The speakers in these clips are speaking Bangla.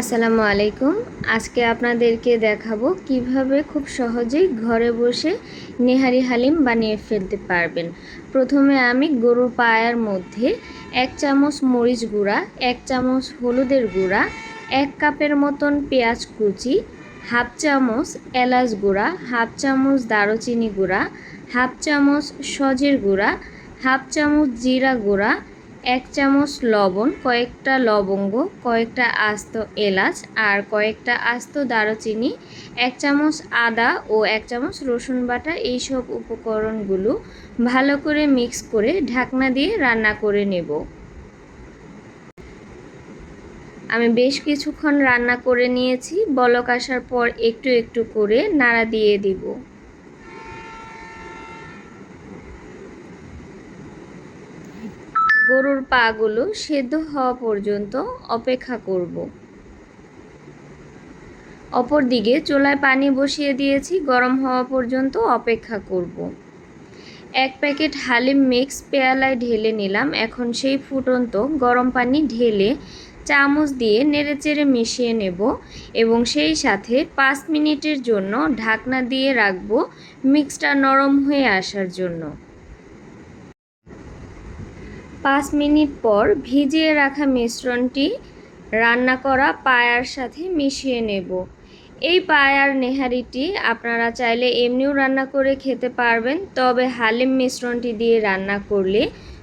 আসসালামু আলাইকুম। আজকে আপনাদেরকে দেখাবো কীভাবে খুব সহজেই ঘরে বসে নেহারি হালিম বানিয়ে ফেলতে পারবেন। প্রথমে আমি গরুর পায়ার মধ্যে এক চামচ মরিচ গুঁড়া, এক চামচ হলুদের গুঁড়া, এক কাপের মতন পেঁয়াজ কুচি, হাফ চামচ এলাচ গুঁড়া, হাফ চামচ দারুচিনি গুঁড়া, হাফ চামচ সজের গুঁড়া, হাফ চামচ জিরা গুঁড়া এক চামচ লবণ, কয়েকটা লবঙ্গ, কয়েকটা আস্ত এলাচ আর কয়েকটা আস্ত দারুচিনি, এক চামচ আদা ও এক চামচ রসুন বাটা এইসব উপকরণগুলো ভালো করে মিক্স করে ঢাকনা দিয়ে রান্না করে নেব। আমি বেশ কিছুক্ষণ রান্না করে নিয়েছি, বলক আসার পর একটু একটু করে নাড়া দিয়ে দিব। গরুর পাগুলো সেদ্ধ হওয়া পর্যন্ত অপেক্ষা করব। অপর দিকে চুলায় পানি বসিয়ে দিয়েছি, গরম হওয়া পর্যন্ত অপেক্ষা করব। এক প্যাকেট হালিম মিক্স পেয়ালায় ঢেলে নিলাম, এখন সেই ফুটন্ত গরম পানি ঢেলে চামচ দিয়ে নেড়েচেড়ে মিশিয়ে নেব এবং সেই সাথে পাঁচ মিনিটের জন্য ঢাকনা দিয়ে রাখব মিক্সটা নরম হয়ে আসার জন্য। পাঁচ মিনিট পর ভিজিয়ে রাখা মিশ্রণটি রান্না করা পায়ার সাথে মিশিয়ে নেব। এই পায়ার নেহারিটি আপনারা চাইলে এমনিও রান্না করে খেতে পারবেন, তবে হালিম মিশ্রণটি দিয়ে রান্না করলে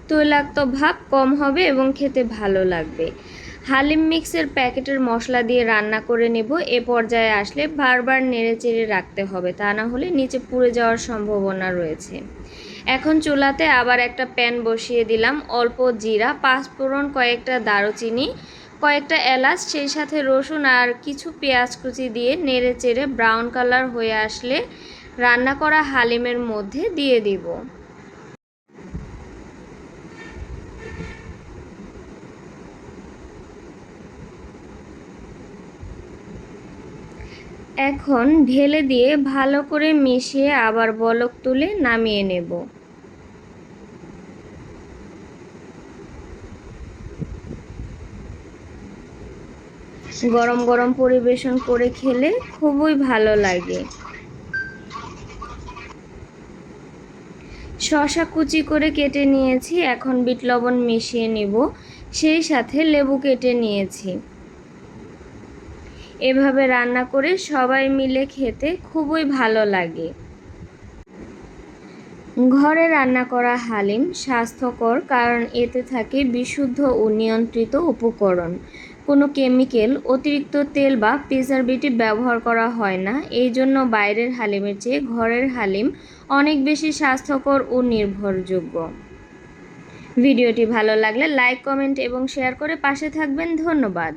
তৈলাক্ত ভাব কম হবে এবং খেতে ভালো লাগবে। হালিম মিক্সের প্যাকেটের মশলা দিয়ে রান্না করে নেব। এ পর্যায়ে আসলে বারবার নেড়ে চেড়ে রাখতে হবে, তা না হলে নিচে পুড়ে যাওয়ার সম্ভাবনা রয়েছে। এখন চুলাতে আবার একটা প্যান বসিয়ে দিলাম, অল্প জিরা পাঁচফোড়ন কয়েকটা দারুচিনি, কয়েকটা এলাচ, সেই সাথে রসুন আর কিছু পেঁয়াজ কুচি দিয়ে নেড়ে চেড়ে ব্রাউন কালার হয়ে আসলে রান্না করা হালিমের মধ্যে দিয়ে দিব। এখন ঢেলে দিয়ে ভালো করে মিশিয়ে আবার বলক তুলে নামিয়ে নেব। গরম গরম পরিবেশন করে খেলে খুবই ভালো লাগে। শশা কুচি করে কেটে নিয়েছি, এখন বিট লবণ মিশিয়ে নেব, সেই সাথে লেবু কেটে নিয়েছি। এভাবে রান্না করে সবাই মিলে খেতে খুবই ভালো লাগে। ঘরে রান্না করা হালিম স্বাস্থ্যকর কারণ এতে থাকে বিশুদ্ধ ও নিয়ন্ত্রিত উপকরণ। কোনো কেমিক্যাল, অতিরিক্ত তেল বা প্রিজারভেটিভ ব্যবহার করা হয় না। এই জন্য বাইরের হালিমের চেয়ে ঘরের হালিম অনেক বেশি স্বাস্থ্যকর ও নির্ভরযোগ্য। ভিডিওটি ভালো লাগলে লাইক, কমেন্ট এবং শেয়ার করে পাশে থাকবেন। ধন্যবাদ।